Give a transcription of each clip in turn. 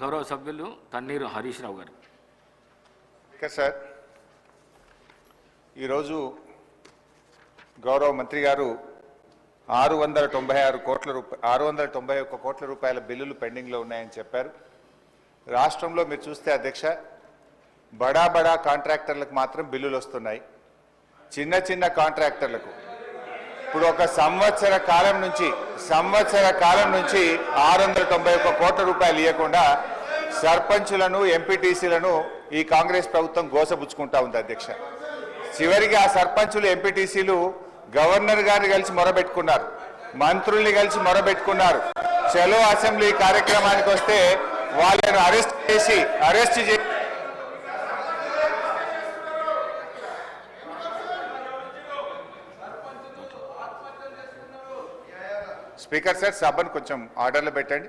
గౌరవ సభ్యులు తన్నీరు హరీష్ రావు గారు. Okay sir. ఈరోజు గౌరవ మంత్రి గారు ఆరు వందల తొంభై ఆరు కోట్ల రూపాయ ఆరు వందల తొంభై ఒక్క కోట్ల రూపాయల బిల్లులు పెండింగ్లో ఉన్నాయని చెప్పారు. రాష్ట్రంలో మీరు చూస్తే అధ్యక్ష బడా బడా కాంట్రాక్టర్లకు మాత్రం బిల్లులు వస్తున్నాయి. చిన్న చిన్న కాంట్రాక్టర్లకు. ఇప్పుడు ఒక సంవత్సర కాలం నుంచి సంవత్సర కాలం నుంచి ఆరు వందల తొంభై ఒక్క కోట్ల రూపాయలు ఇవ్వకుండా సర్పంచులను ఎంపీటీసీలను ఈ కాంగ్రెస్ ప్రభుత్వం గోసపుచ్చుకుంటా ఉంది అధ్యక్ష. చివరికి ఆ సర్పంచులు ఎంపీటీసీలు గవర్నర్ గారిని కలిసి మొరబెట్టుకున్నారు. మంత్రుల్ని కలిసి మొరబెట్టుకున్నారు. చలో అసెంబ్లీ కార్యక్రమానికి వస్తే వాళ్ళను అరెస్ట్ చేసి అరెస్ట్ చేసి స్పీకర్ సార్ సభను కొంచెం ఆర్డర్లో పెట్టండి.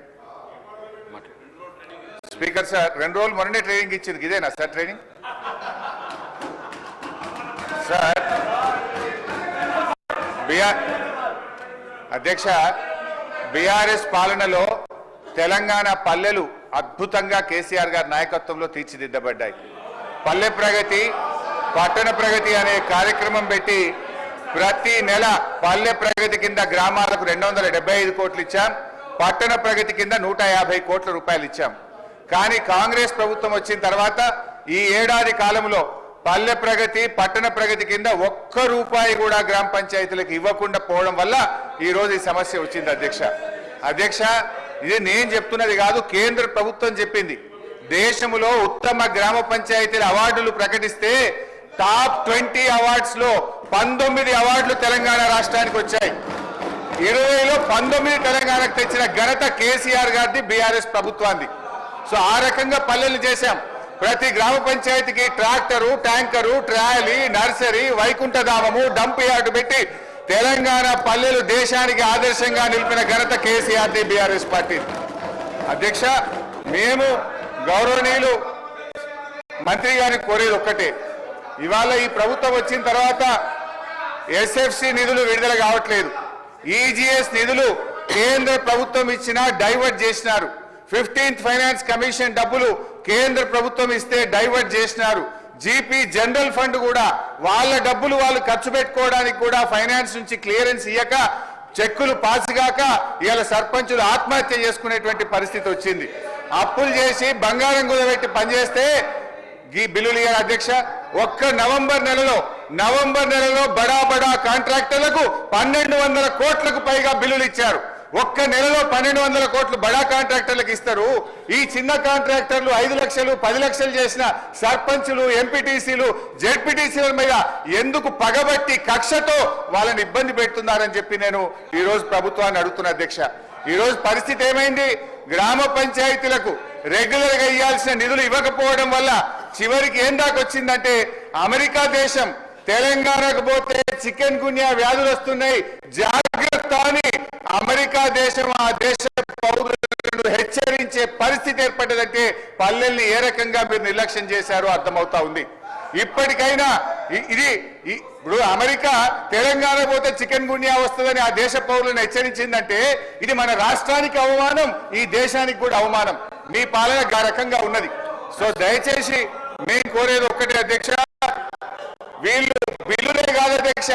స్పీకర్ సార్ రెండు రోజులు మొన్ననే ట్రైనింగ్ ఇచ్చింది. ఇదేనా సార్ ట్రైనింగ్? సార్ బిఆర్ అధ్యక్ష బీఆర్ఎస్ పాలనలో తెలంగాణ పల్లెలు అద్భుతంగా కేసీఆర్ గారి నాయకత్వంలో తీర్చిదిద్దబడ్డాయి. పల్లె ప్రగతి పట్టణ ప్రగతి అనే కార్యక్రమం పెట్టి ప్రతి నెల పల్లె ప్రగతి కింద గ్రామాలకు రెండు వందల డెబ్బై ఐదు కోట్లు ఇచ్చాం. పట్టణ ప్రగతి కింద నూట యాభై కోట్ల రూపాయలు ఇచ్చాం. కానీ కాంగ్రెస్ ప్రభుత్వం వచ్చిన తర్వాత ఈ ఏడాది కాలంలో పల్లె ప్రగతి పట్టణ ప్రగతి కింద ఒక్క రూపాయి కూడా గ్రామ పంచాయతీలకు ఇవ్వకుండా పోవడం వల్ల ఈరోజు ఈ సమస్య వచ్చింది అధ్యక్ష. అధ్యక్ష ఇది నేను చెప్తున్నది కాదు కేంద్ర ప్రభుత్వం చెప్పింది. దేశంలో ఉత్తమ గ్రామ పంచాయతీల అవార్డులు ప్రకటిస్తే టాప్ ట్వంటీ అవార్డ్స్లో పంతొమ్మిది అవార్డులు తెలంగాణ రాష్ట్రానికి వచ్చాయి. ఇరవైలో పంతొమ్మిది తెలంగాణకు తెచ్చిన ఘనత కేసీఆర్ గారిది బీఆర్ఎస్ ప్రభుత్వాన్ని సో ఆ రకంగా పల్లెలు చేశాం. ప్రతి గ్రామ పంచాయతీకి ట్రాక్టరు ట్యాంకరు ట్రాలీ నర్సరీ వైకుంఠధామము డంప్ యార్డు పెట్టి తెలంగాణ పల్లెలు దేశానికి ఆదర్శంగా నిలిపిన ఘనత కేసీఆర్ది బీఆర్ఎస్ పార్టీ. అధ్యక్ష మేము గౌరవనీయులు మంత్రి గారిని కోరేది ఒక్కటే. ఇవాళ ఈ ప్రభుత్వం వచ్చిన తర్వాత ఎస్ఎఫ్సి నిధులు విడుదల కావట్లేదు. ఈజీఎస్ నిధులు కేంద్ర ప్రభుత్వం ఇచ్చినా డైవర్ట్ చేసినారు. ఫిఫ్టీన్త్ ఫైనాన్స్ కమిషన్ డబ్బులు కేంద్ర ప్రభుత్వం ఇస్తే డైవర్ట్ చేసినారు. జీపీ జనరల్ ఫండ్ కూడా వాళ్ళ డబ్బులు వాళ్ళు ఖర్చు పెట్టుకోవడానికి కూడా ఫైనాన్స్ నుంచి క్లియరెన్స్ ఇయ్యక చెక్కులు పాస్ గాక ఇవాళ సర్పంచులు ఆత్మహత్య చేసుకునేటువంటి పరిస్థితి వచ్చింది. అప్పులు చేసి బంగారం కుదబెట్టి పనిచేస్తే ఈ బిల్లులు ఇయ్యారు అధ్యక్ష. ఒక్క నవంబర్ నెలలో నవంబర్ నెలలో బడా బడా కాంట్రాక్టర్లకు పన్నెండు వందల కోట్లకు పైగా బిల్లులు ఇచ్చారు. ఒక్క నెలలో పన్నెండు వందల కోట్లు బడా కాంట్రాక్టర్లకు ఇస్తారు. ఈ చిన్న కాంట్రాక్టర్లు ఐదు లక్షలు పది లక్షలు చేసిన సర్పంచులు ఎంపీటీసీలు జెడ్పీటీసీల మీద ఎందుకు పగబట్టి కక్షతో వాళ్ళని ఇబ్బంది పెడుతున్నారని చెప్పి నేను ఈరోజు ప్రభుత్వాన్ని అడుగుతున్నా అధ్యక్ష. ఈరోజు పరిస్థితి ఏమైంది? గ్రామ పంచాయతీలకు రెగ్యులర్గా ఇవ్వాల్సిన నిధులు ఇవ్వకపోవడం వల్ల చివరికి ఏం దాకొచ్చిందంటే అమెరికా దేశం తెలంగాణకు పోతే చికెన్ గున్యా వ్యాధులు వస్తున్నాయి. జాగ్రత్త అని అమెరికా దేశం ఆ దేశ పౌరులను హెచ్చరించే పరిస్థితి ఏర్పడ్డదంటే పల్లెల్ని ఏ రకంగా మీరు నిర్లక్ష్యం చేశారో అర్థమవుతా ఉంది. ఇప్పటికైనా ఇది ఇప్పుడు అమెరికా తెలంగాణ పోతే చికెన్ గున్యా వస్తుందని ఆ దేశ పౌరులను హెచ్చరించిందంటే ఇది మన రాష్ట్రానికి అవమానం ఈ దేశానికి కూడా అవమానం. మీ పాలన ఆ రకంగా ఉన్నది. సో దయచేసి మేము కోరేది ఒక్కటే అధ్యక్ష వీళ్ళు బిల్లులే కాదు అధ్యక్ష.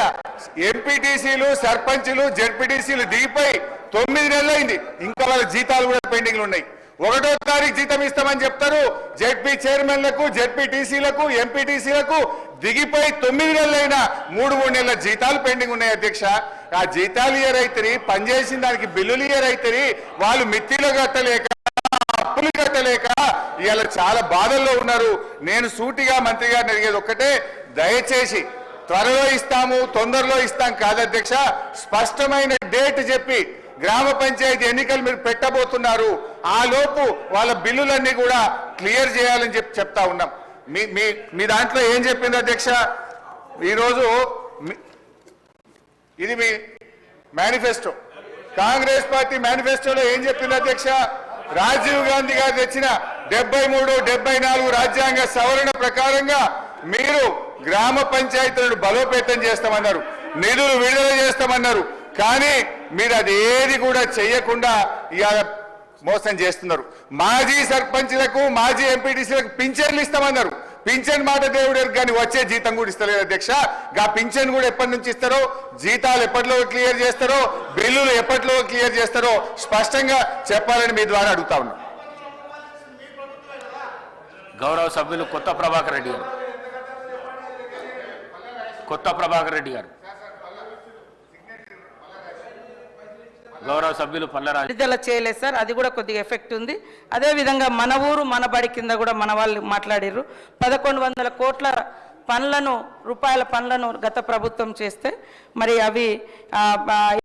ఎంపీటీసీలు సర్పంచ్లు జడ్పీటీసీలు దిగిపోయి తొమ్మిది నెలలైంది. ఇంకా వాళ్ళ జీతాలు కూడా పెండింగ్లు ఉన్నాయి. ఒకటో తారీఖు జీతం ఇస్తామని చెప్తారు. జడ్పీ చైర్మన్లకు జడ్పీటీసీలకు ఎంపీటీసీలకు దిగిపోయి తొమ్మిది నెలలైనా మూడు మూడు నెలల జీతాలు పెండింగ్ ఉన్నాయి అధ్యక్ష. ఆ జీతాలు ఇయర్ అయితేని పనిచేసిన దానికి బిల్లులు ఇయర్ అయితేని వాళ్ళు మిత్తిలో కట్టలేక అప్పులు కట్టలేక ఇవాళ చాలా బాధల్లో ఉన్నారు. నేను సూటిగా మంత్రి గారిని అడిగేది ఒక్కటే దయచేసి త్వరలో ఇస్తాము తొందరలో ఇస్తాం కాదు అధ్యక్ష. స్పష్టమైన డేట్ చెప్పి గ్రామ పంచాయతీ ఎన్నికలు మీరు పెట్టబోతున్నారు. ఆ లోపు వాళ్ళ బిల్లులన్నీ కూడా క్లియర్ చేయాలని చెప్పి చెప్తా ఉన్నాం. మీ మీ మీ దాంట్లో ఏం చెప్పింది అధ్యక్ష? ఈరోజు ఇది మీ మేనిఫెస్టో. కాంగ్రెస్ పార్టీ మేనిఫెస్టోలో ఏం చెప్పింది అధ్యక్ష? రాజీవ్ గాంధీ గారు తెచ్చిన డెబ్బై మూడు డెబ్బై నాలుగు రాజ్యాంగ సవరణ ప్రకారంగా మీరు గ్రామ పంచాయతీలను బలోపేతం చేస్తామన్నారు నిధులు విడుదల చేస్తామన్నారు. కానీ మీరు అది ఏది కూడా చెయ్యకుండా ఇవాళ మోసం చేస్తున్నారు. మాజీ సర్పంచ్లకు మాజీ ఎంపీటీసీలకు పింఛన్లు ఇస్తామన్నారు. పింఛన్ మాట దేవుడు కానీ వచ్చే జీతం కూడా ఇస్తలేదు అధ్యక్ష. గా పింఛన్ కూడా ఎప్పటి నుంచి ఇస్తారో జీతాలు ఎప్పటిలో క్లియర్ చేస్తారో బిల్లులు ఎప్పటిలో క్లియర్ చేస్తారో స్పష్టంగా చెప్పాలని మీ ద్వారా అడుగుతా ఉన్నాం. గౌరవ సభ్యులు కొత్త ప్రభాకర్ రెడ్డి గారు. కొత్త ప్రభాకర్ రెడ్డి గారు. గౌరవ సభ్యులు పల్లరాజు. విడుదల చేయలేదు సార్ అది కూడా కొద్దిగా ఎఫెక్ట్ ఉంది. అదే విధంగా మన ఊరు మన బడి కింద కూడా మన వాళ్ళు మాట్లాడారు పదకొండు వందల కోట్ల పనులను రూపాయల పనులను గత ప్రభుత్వం చేస్తే మరి అవి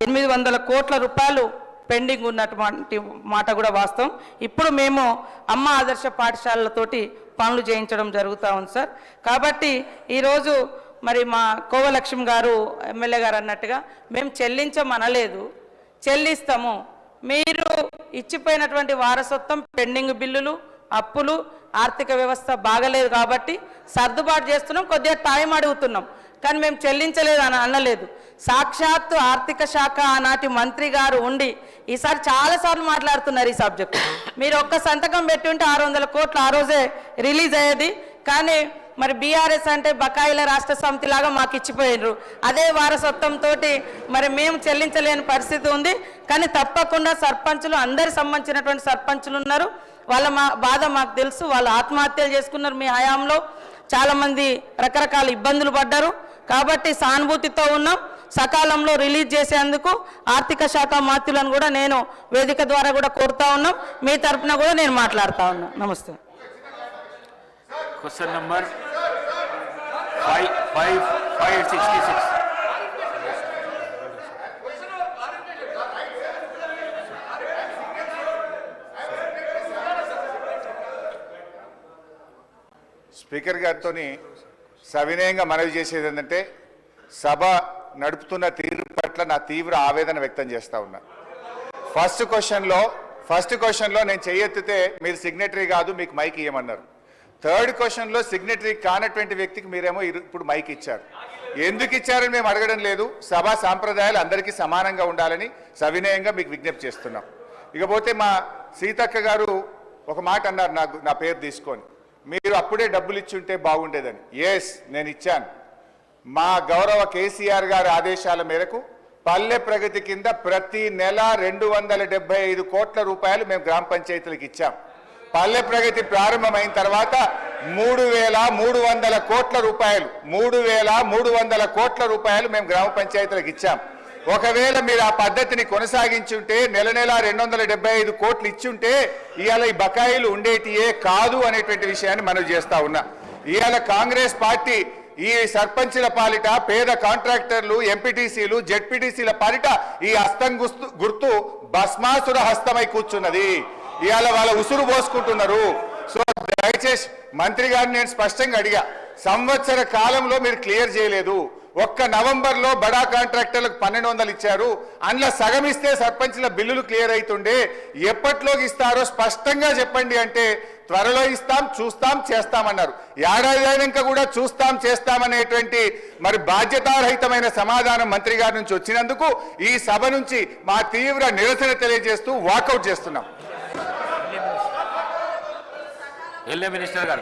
ఎనిమిది వందల కోట్ల రూపాయలు పెండింగ్ ఉన్నటువంటి మాట కూడా వాస్తవం. ఇప్పుడు మేము అమ్మ ఆదర్శ పాఠశాలలతోటి పనులు చేయించడం జరుగుతూ ఉంది సార్. కాబట్టి ఈరోజు మరి మా కోవలక్ష్మి గారు ఎమ్మెల్యే గారు అన్నట్టుగా మేము చెల్లించమనలేదు. చెల్లిస్తాము. మీరు ఇచ్చిపోయినటువంటి వారసత్వం పెండింగ్ బిల్లులు అప్పులు ఆర్థిక వ్యవస్థ బాగలేదు కాబట్టి సర్దుబాటు చేస్తున్నాం. కొద్దిగా టైం అడుగుతున్నాం. కానీ మేము చెల్లించలేదు అని అనలేదు. సాక్షాత్తు ఆర్థిక శాఖ ఆనాటి మంత్రి గారు ఉండి ఈసారి చాలాసార్లు మాట్లాడుతున్నారు ఈ సబ్జెక్ట్. మీరు ఒక్క సంతకం పెట్టి ఉంటే ఆరు వందల కోట్లు ఆ రోజే రిలీజ్ అయ్యేది. కానీ మరి బీఆర్ఎస్ అంటే బకాయిల రాష్ట్ర సమితి లాగా మాకు ఇచ్చిపోయినరు అదే వారసత్వంతో మరి మేము చెల్లించలేని పరిస్థితి ఉంది. కానీ తప్పకుండా సర్పంచులు అందరి సంబంధించినటువంటి సర్పంచులు ఉన్నారు. వాళ్ళ మా బాధ మాకు తెలుసు. వాళ్ళు ఆత్మహత్యలు చేసుకున్నారు మీ హయాంలో. చాలామంది రకరకాల ఇబ్బందులు పడ్డారు. కాబట్టి సానుభూతితో ఉన్నాం. సకాలంలో రిలీజ్ చేసేందుకు ఆర్థిక శాఖ మాత్యులను కూడా నేను వేదిక ద్వారా కూడా కోరుతా ఉన్నాం. మీ తరఫున కూడా నేను మాట్లాడుతా ఉన్నాను నమస్తే. Question number five five five sixty six speaker గారితో సవినయంగా మనవి చేసేది ఏంటంటే సభ నడుపుతున్న తీరు పట్ల నా తీవ్ర ఆవేదన వ్యక్తం చేస్తా ఉన్నా. ఫస్ట్ క్వశ్చన్లో ఫస్ట్ క్వశ్చన్లో నేను చెయ్యెత్తితే మీరు సిగ్నటరీ కాదు మీకు మైక్ ఇవ్వమన్నారు థర్డ్ క్వశ్చన్లో సిగ్నటరీ కానటువంటి వ్యక్తికి మీరేమో ఇప్పుడు మైక్ ఇచ్చారు. ఎందుకు ఇచ్చారని మేము అడగడం లేదు. సభా సాంప్రదాయాలు అందరికీ సమానంగా ఉండాలని సవినయంగా మీకు విజ్ఞప్తి చేస్తున్నాం. ఇకపోతే మా సీతక్క గారు ఒక మాట అన్నారు నాకు నా పేరు తీసుకొని. మీరు అప్పుడే డబ్బులు ఇచ్చి ఉంటే బాగుండేదని. ఎస్ నేను ఇచ్చాను. మా గౌరవ కేసీఆర్ గారి ఆదేశాల మేరకు పల్లె ప్రగతి కింద ప్రతి నెల రెండు వందల ఐదు కోట్ల రూపాయలు మేము గ్రామ పంచాయతీలకు ఇచ్చాం. పల్లె ప్రగతి ప్రారంభమైన తర్వాత మూడు వేల మూడు వందల కోట్ల రూపాయలు మూడు వేల మూడు వందల కోట్ల రూపాయలు మేము గ్రామ పంచాయతీలకు ఇచ్చాం. ఒకవేళ మీరు ఆ పద్ధతిని కొనసాగించుంటే నెల నెల రెండు వందల డెబ్బై ఐదు కోట్లు ఇచ్చుంటే ఇవాళ ఈ బకాయిలు ఉండేటియే కాదు అనేటువంటి విషయాన్ని మనం చేస్తా ఉన్నా. ఇవాళ కాంగ్రెస్ పార్టీ ఈ సర్పంచుల పాలిట పేద కాంట్రాక్టర్లు ఎంపీటీసీలు జెడ్పీటీసీల పాలిట ఈ హస్తం గుస్తు గుర్తు భస్మాసుర హస్తమై కూర్చున్నది. ఇవాళ వాళ్ళ ఉసురు పోసుకుంటున్నారు. సో దయచేసి మంత్రి గారిని నేను స్పష్టంగా అడిగా సంవత్సర కాలంలో మీరు క్లియర్ చేయలేదు. ఒక్క నవంబర్లో బడా కాంట్రాక్టర్లకు పన్నెండు వందలు ఇచ్చారు. అందులో సగం ఇస్తే సర్పంచ్ల బిల్లులు క్లియర్ అవుతుండే ఎప్పట్లోకి ఇస్తారో స్పష్టంగా చెప్పండి అంటే త్వరలో ఇస్తాం చూస్తాం చేస్తామన్నారు. ఏడాది అయినాక కూడా చూస్తాం చేస్తామనేటువంటి మరి బాధ్యతారహితమైన సమాధానం మంత్రి గారి నుంచి వచ్చినందుకు ఈ సభ నుంచి మా తీవ్ర నిరసన తెలియజేస్తూ వాకౌట్ చేస్తున్నాం. ఎల్ఏ మినిస్టర్ గారు.